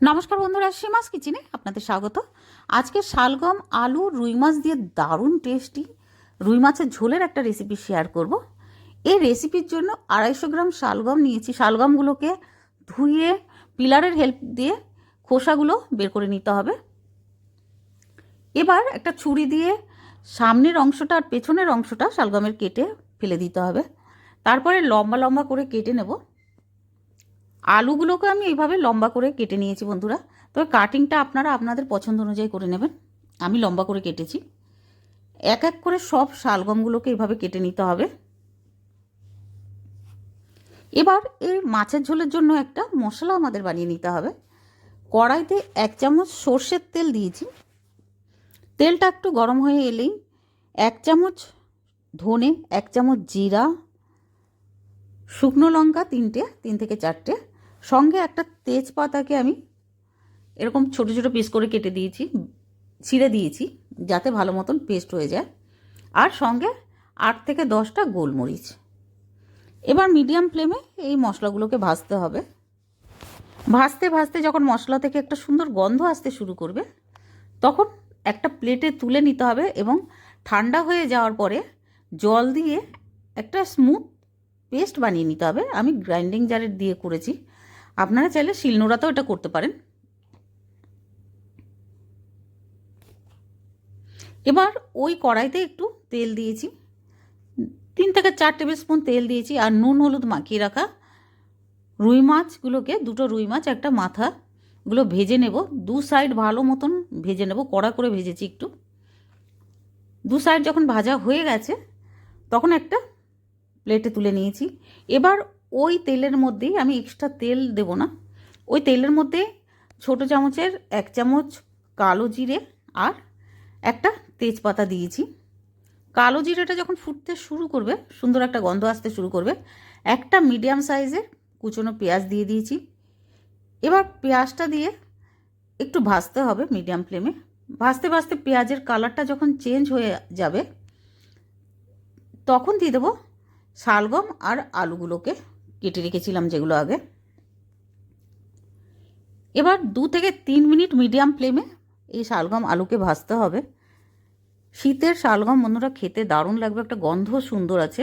নমস্কার বন্ধুরা, সীমাস কিচেনে আপনাদের স্বাগত। আজকে শালগম, আলু, রুই মাছ দিয়ে দারুণ টেস্টি রুই মাছের ঝোলের একটা রেসিপি শেয়ার করব। এই রেসিপির জন্য আড়াইশো গ্রাম শালগম নিয়েছি। শালগমগুলোকে ধুয়ে, পিলারের হেল্প দিয়ে খোসাগুলো বের করে নিতে হবে। এবার একটা ছুরি দিয়ে সামনের অংশটা আর পেছনের অংশটা শালগমের কেটে ফেলে দিতে হবে। তারপরে লম্বা লম্বা করে কেটে নেব। আলুগুলোকে আমি এইভাবে লম্বা করে কেটে নিয়েছি বন্ধুরা। তবে কাটিংটা আপনারা আপনাদের পছন্দ অনুযায়ী করে নেবেন। আমি লম্বা করে কেটেছি। এক এক করে সব শালগমগুলোকে এইভাবে কেটে নিতে হবে। এবার এই মাছের ঝোলের জন্য একটা মশলা আমাদের বানিয়ে নিতে হবে। কড়াইতে এক চামচ সর্ষের তেল দিয়েছি। তেলটা একটু গরম হয়ে এলেই এক চামচ ধনে, এক চামচ জিরা, শুকনো লঙ্কা তিনটে, তিন থেকে চারটে সঙ্গে একটা তেজপাতাকে আমি এরকম ছোট ছোট পিস করে কেটে দিয়েছি, ছিঁড়ে দিয়েছি, যাতে ভালো মতন পেস্ট হয়ে যায়। আর সঙ্গে আট থেকে দশটা গোলমরিচ। এবার মিডিয়াম ফ্লেমে এই মশলাগুলোকে ভাজতে হবে। ভাজতে ভাজতে যখন মশলা থেকে একটা সুন্দর গন্ধ আসতে শুরু করবে, তখন একটা প্লেটে তুলে নিতে হবে এবং ঠান্ডা হয়ে যাওয়ার পরে জল দিয়ে একটা স্মুথ পেস্ট বানিয়ে নিতে হবে। আমি গ্রাইন্ডিং জারে দিয়ে করেছি। আপনারা চাইলে শিলনোড়াতেও এটা করতে পারেন। এবার ওই কড়াইতে একটু তেল দিয়েছি। তিন থেকে চার টেবিল স্পুন তেল দিয়েছি আর নুন হলুদ মাখিয়ে রাখা রুই মাছগুলোকে, দুটো রুই মাছ, একটা মাথা, গুলো ভেজে নেব। দু সাইড ভালো মতন ভেজে নেব, কড়া করে ভেজেছি একটু। দু সাইড যখন ভাজা হয়ে গেছে, তখন একটা প্লেটে তুলে নিয়েছি। এবার ওই তেলের মধ্যেই আমি এক্সট্রা তেল দেব না। ওই তেলের মধ্যে ছোট চামচের এক চামচ কালো জিরে আর একটা তেজপাতা দিয়েছি। কালো জিরেটা যখন ফুটতে শুরু করবে, সুন্দর একটা গন্ধ আসতে শুরু করবে, একটা মিডিয়াম সাইজের কুচনো পেঁয়াজ দিয়ে দিয়েছি। এবার পেঁয়াজটা দিয়ে একটু ভাজতে হবে মিডিয়াম ফ্লেমে ভাজতে ভাজতে পেঁয়াজের কালারটা যখন চেঞ্জ হয়ে যাবে, তখন দিয়ে দেবো শালগম আর আলুগুলোকে। কেটে রেখেছিলাম যেগুলো আগে। এবার দু থেকে তিন মিনিট মিডিয়াম ফ্লেমে এই শালগম আলুকে ভাজতে হবে। শীতের শালগম বন্ধুরা খেতে দারুণ লাগবে, একটা গন্ধ সুন্দর আছে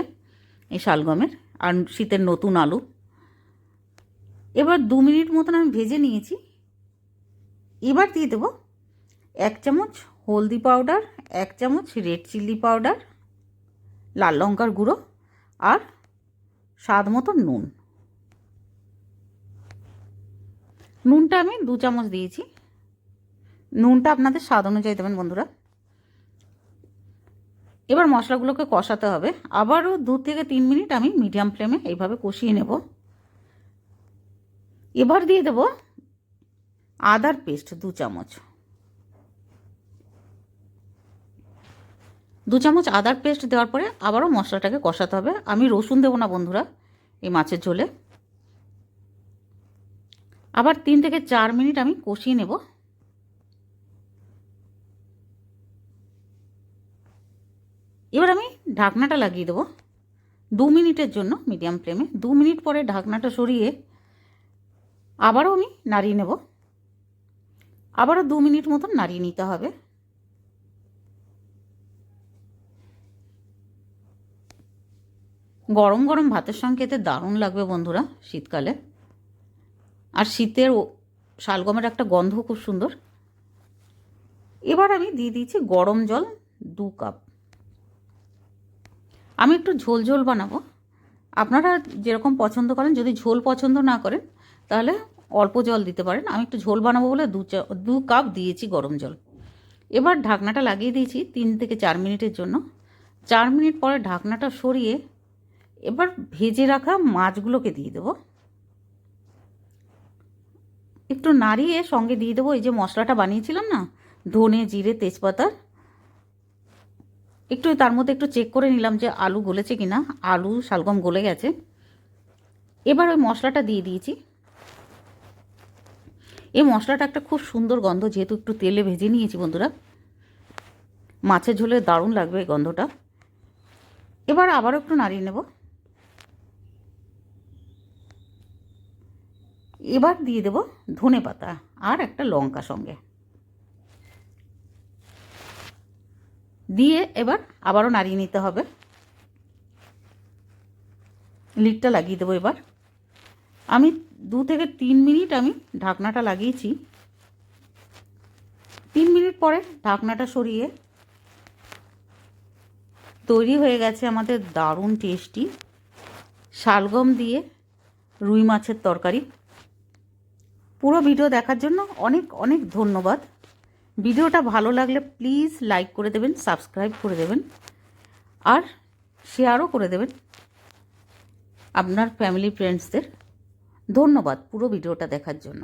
এই শালগমের, আর শীতের নতুন আলু। এবার দু মিনিট মতন আমি ভেজে নিয়েছি। এবার দিয়ে দেবো এক চামচ হলদি পাউডার, এক চামচ রেড চিলি পাউডার, লাল লঙ্কার গুঁড়ো, আর স্বাদ মতো নুন। নুনটা আমি দু চামচ দিয়েছি। নুনটা আপনাদের স্বাদ অনুযায়ী দেবেন বন্ধুরা। এবার মশলাগুলোকে কষাতে হবে। আবারও দু থেকে তিন মিনিট আমি মিডিয়াম ফ্লেমে এইভাবে কষিয়ে নেব। এবার দিয়ে দেব আদার পেস্ট দু চামচ। দু চামচ আদার পেস্ট দেওয়ার পরে আবারও মশলাটাকে কষাতে হবে। আমি রসুন দেবো না, বন্ধুরা, এই মাছের ঝোলে। আবার তিন থেকে চার মিনিট আমি কষিয়ে নেব। এবার আমি ঢাকনাটা লাগিয়ে দেবো দু মিনিটের জন্য মিডিয়াম ফ্লেমে। দু মিনিট পরে ঢাকনাটা সরিয়ে আবারও আমি নাড়িয়ে নেব। আবারও দু মিনিট মতন নাড়িয়ে নিতে হবে। গরম গরম ভাতের সঙ্গে খেতে দারুণ লাগবে বন্ধুরা শীতকালে। আর শীতের শালগমের একটা গন্ধ খুব সুন্দর। এবার আমি দিয়ে দিয়েছি গরম জল দু কাপ। আমি একটু ঝোল ঝোল বানাবো। আপনারা যেরকম পছন্দ করেন, যদি ঝোল পছন্দ না করেন, তাহলে অল্প জল দিতে পারেন। আমি একটু ঝোল বানাবো বলে দু চা দু কাপ দিয়েছি গরম জল। এবার ঢাকনাটা লাগিয়ে দিয়েছি তিন থেকে চার মিনিটের জন্য। চার মিনিট পরে ঢাকনাটা সরিয়ে এবার ভেজে রাখা মাছগুলোকে দিয়ে দেবো। একটু নাড়িয়ে সঙ্গে দিয়ে দেবো। এই যে মশলাটা বানিয়েছিলাম না, ধনে, জিরে তেজপাতা একটু তার মধ্যে একটু চেক করে নিলাম যে আলু গলেছে কি না আলু, শালগম গলে গেছে। এবার ওই মশলাটা দিয়ে দিয়েছি। এই মশলাটা একটা খুব সুন্দর গন্ধ, যেহেতু একটু তেলে ভেজে নিয়েছি বন্ধুরা। মাছের ঝোলে দারুণ লাগবে এই গন্ধটা। এবার আবারও একটু নাড়িয়ে নেব। এবার দিয়ে দেব ধনে পাতা আর একটা লঙ্কা সঙ্গে। দিয়ে এবার আবারও নাড়িয়ে নিতে হবে। লিডটা লাগিয়ে দেবো এবার। আমি দু থেকে তিন মিনিট আমি ঢাকনাটা লাগিয়েছি। তিন মিনিট পরে ঢাকনাটা সরিয়ে তৈরি হয়ে গেছে আমাদের দারুণ টেস্টি শালগম দিয়ে রুই মাছের তরকারি। পুরো ভিডিও দেখার জন্য অনেক অনেক ধন্যবাদ। ভিডিওটা ভালো লাগলে প্লিজ লাইক করে দেবেন, সাবস্ক্রাইব করে দেবেন, আর শেয়ারও করে দেবেন আপনার ফ্যামিলি, ফ্রেন্ডসদের। ধন্যবাদ পুরো ভিডিওটা দেখার জন্য।